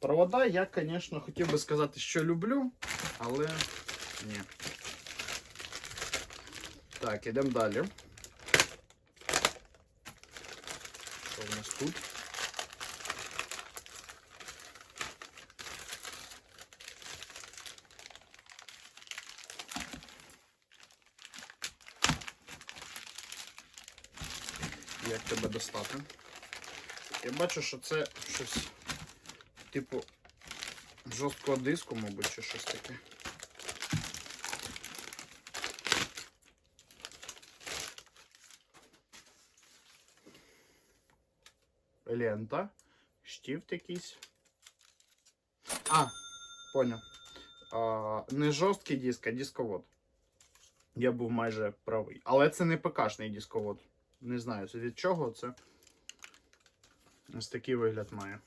Провода я, звісно, хотів би сказати, що люблю, але ні. Так, ідемо далі. Що в нас тут? Як тебе достати? Я бачу, що це щось типу жорсткого диску, мабуть, чи щось таке. Лента, штифт якийсь. А, поняв. А, не жорсткий диск, а дисковод. Я був майже правий. Але це не ПКшний дисковод. Не знаю, від чого це. Ось такий вигляд має.